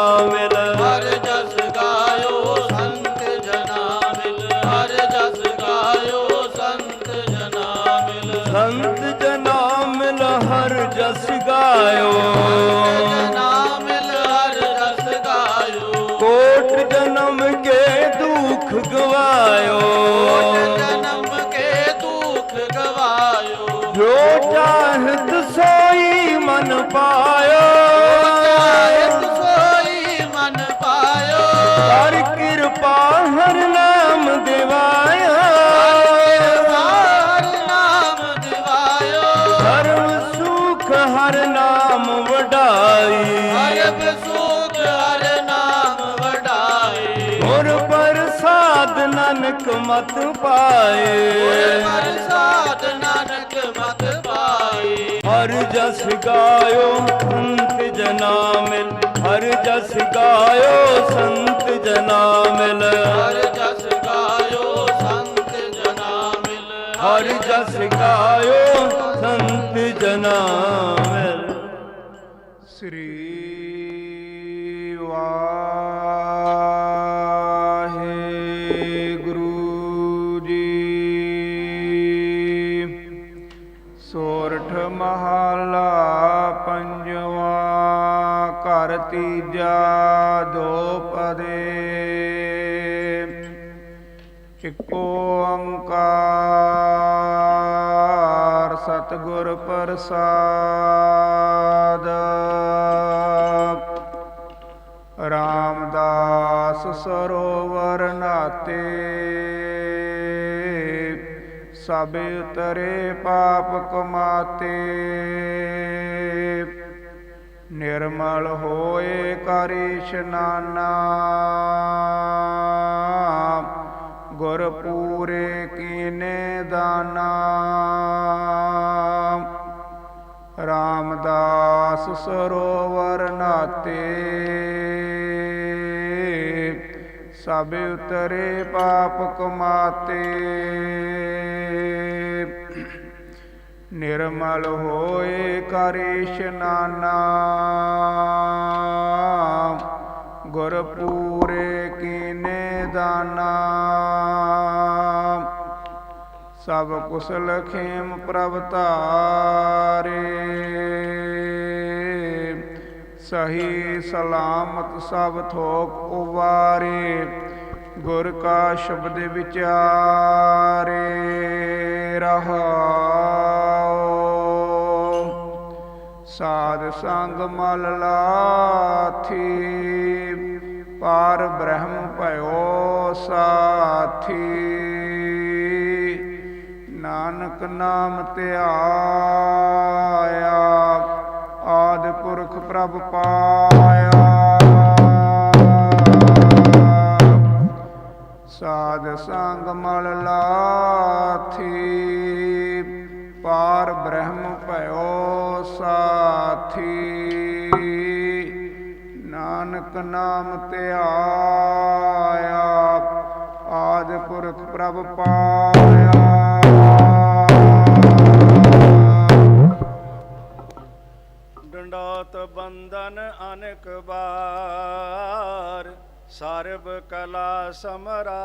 ਮਿਲ ਹਰ ਜਸ ਗਾਇਓ ਸੰਤ ਜਨਾ ਮਿਲ ਹਰ ਜਸ ਗਾਇਓ ਸੰਤ ਜਨਾ ਮਿਲ ਸੰਤ ਜਨਾ ਮਿਲ ਹਰ ਜਸ ਗਾਇਓ। ਜਨਾ ਮਿਲ ਹਰ ਜਸ ਗਾਇਓ। ਕੋਟ ਜਨਮ ਕੇ ਦੁਖ ਗਵਾਇਓ। ਜਨਮ ਕੇ ਦੁਖ ਗਵਾਇਓ। ਜੋ ਚਾਹਤ ਸੋਈ ਮਨ ਪਾਇਓ। ਵਡਾਈ। ਹਰ ਸੁਖ ਹਰ ਨਾਮ ਵਡਾਈ। ਗੁਰ ਪ੍ਰਸਾਦ ਨਾਨਕ ਮਤ ਪਾਏ। ਪ੍ਰਸਾਦ ਨਾਨਕ ਮਤ ਪਾਈ ਹਰ ਜਸ ਗਾਇਓ ਸੰਤ ਜਨਾ ਮਿਲ ਹਰ ਜਸ ਗਾਇਓ ਸੰਤ ਜਨਾ ਮਿਲ ਹਰ ਜਸ ਗਾਇਓ ਸੰਤ ਜਨਾ ਮਿਲ ਹਰ ਜਸ ਗਾਇਓ ਸੰਤ ਜਨਾ ਸ੍ਰੀ ਵਾਹਿਗੁਰੂ ਜੀ। ਸੋਰਠ ਮਹਲਾ ਪੰਜਵਾ ਘਰ ਤੀਜਾ ਦੋ ਪਦੇ। ਓੰਕਾਰ ਸਤਿਗੁਰ ਪ੍ਰਸਾਦ। ਰਾਮਦਾਸ ਸਰੋਵਰ ਨਾਤੇ। ਸਭ ਉਤਰੇ ਪਾਪ ਕਮਾਤੇ। ਨਿਰਮਲ ਹੋਏ ਕਰ ਇਸ਼ਨਾਨਾ ਗੁਰ ਪੂਰੇ ਕੀਨੇ ਦਾਨਾ। ਰਾਮਦਾਸ ਸਰੋਵਰ ਨਾਤੇ। ਸਭ ਉਤਰੇ ਪਾਪ ਕਮਾਤੇ। ਨਿਰਮਲ ਹੋਏ ਕਰ ਇਸ਼ਨਾਨਾ ਗੁਰ ਪੂਰੇ ਕੀਨੇ ਦਾਨਾ। ਸਭ ਕੁਸਲ ਖੇਮ ਪ੍ਰਭ ਧਾਰੇ। ਸਹੀ ਸਲਾਮਤ ਸਭ ਥੋਕ ਉਵਾਰੇ, ਗੁਰ ਕਾ ਸ਼ਬਦ ਵਿਚਾਰੇ ਰਹਾਓ। ਸਾਧ ਸੰਗ ਮਲ ਲਾਥੀ, ਪਾਰ ਬ੍ਰਹਮ ਭਇਓ ਸਾਥੀ। ਨਾਨਕ ਨਾਮ ਧਿਆਇਆ ਪ੍ਰਭ ਪਾਇਆ। ਸਾਧ ਸੰਗ ਮਲ ਲਾਥੀ, ਪਾਰ ਬ੍ਰਹਮ ਭਇਓ ਸਾਥੀ। ਨਾਨਕ ਨਾਮ ਧਿਆਇਆ ਆਦ ਪੁਰਖ ਪ੍ਰਭ ਪਾਇਆ। ਡੰਡੋਤ ਬੰਦਨ ਅਨੇਕ ਬਾਰ ਸਰਬ ਕਲਾ ਸਮਰਾ